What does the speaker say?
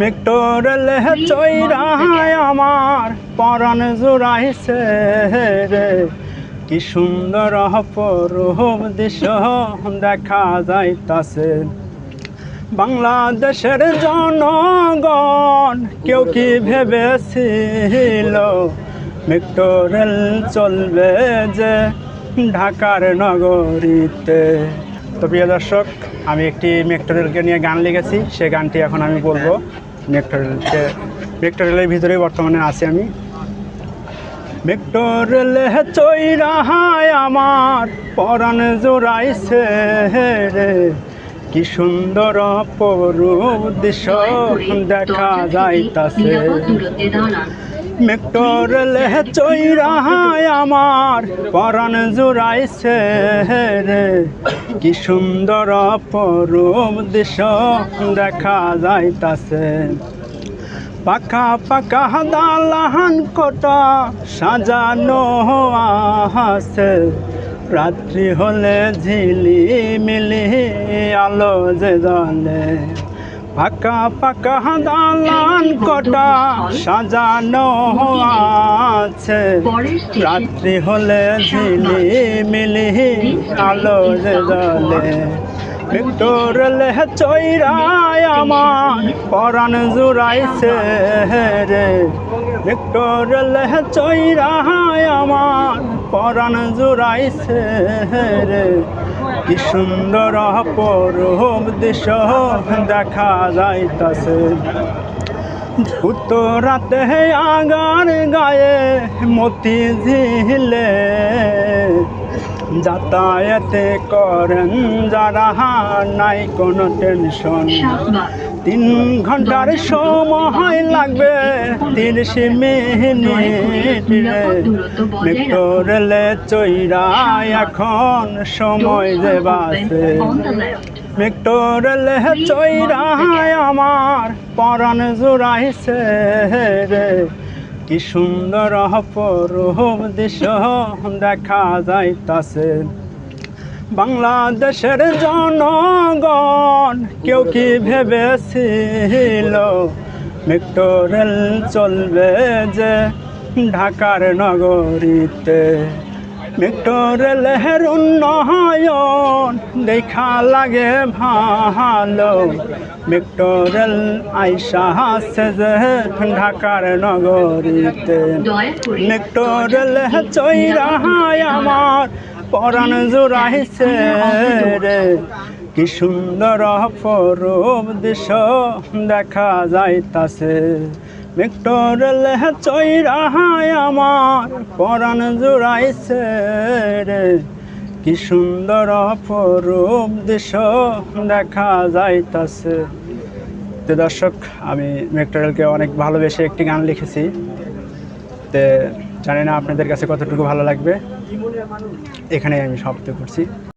মেক্টরেলে চৈরায় আমার পরাণ জোড়াইছে রে। কি সুন্দর অপরূপ দৃশ্য দেখা যাইতাছে। বাংলাদেশের জনগণ কেউ কি ভেবেছিল মেট্রোরেল চলবে যে ঢাকার নগরীতে? তো প্রিয় দর্শক, আমি একটি মেট্রোরেলকে নিয়ে গান লিখেছি, সে গানটি এখন আমি বলব। মেট্রোরেলকে মেট্রোরেলের ভিতরেই বর্তমানে আছি আমি। মেট্রোরেলে চৈরাহায় আমার পরাণ জোড়াইছে রে। কি সুন্দর অপরূপ দৃশ্য দেখা যাইতাছে। মেট্রোরেলে চৈরাহায় আমার পরাণ জোড়াইছে রে। কি সুন্দর অপরূপ দৃশ্য দেখা যাইতাছে। পাকা পাকা দালাহান কোটা সাজানো আছে। রাত্রি হলে ঝিলি মিলি আলো যে জলে পাকা পাকা দালান কটা সাজানো আছে। রাত্রি হলে ঝিলি মিলি আলো জলে ভিক্টোরলে চৈরায় আমার পরাণ জুড়াইছে রে। ভিক্টোরলে চৈরায় আমার পরাণ জুড়াইছে রে। কি সুন্দর অপরূপ দৃশ্য দেখা যাইতাছে। উত্তরাতে আগার গায়ে মতি ঝিলে। যাতায়াতে করেন যারা, নাই কোনো টেনশন তিন ঘণ্টার সময় লাগবে। তিরিশ মিনিট রে মেট্রোরেলে চৈরায় এখন সময় যে বাসে। মেট্রোরেলে চৈরায় আমার পরাণ জোড়াইছে রে। কি সুন্দর অপরূপ দৃশ্য দেখা যাইতাছে। বাংলাদেশের জনগণ, কেউ কি ভেবেছিল মেট্রোরেল চলবে যে ঢাকার নগরীতে? মেট্রোরেলের উন্নয়ন দেখা লাগে ভালো। মেট্রোরেল আইসা আছে যে ঢাকার নগরীতে। মেট্রোরেল চৈরাহায় আমার পরাণ জোড়াইছে রে। কি সুন্দর অপরূপ দৃশ্য দেখা যাইতাছে। মেট্রোরেল চৈরাহায় আমার পরাণ জোড়াইছে রে। কি সুন্দর অপরূপ দৃশ্য দেখা যাইতাছে। তো দর্শক, আমি মেট্রোরেলকে অনেক ভালোবেসে একটি গান লিখেছি। তে জানি না আপনাদের কাছে কতটুকু ভালো লাগবে। এখানে আমি সমাপ্ত করছি।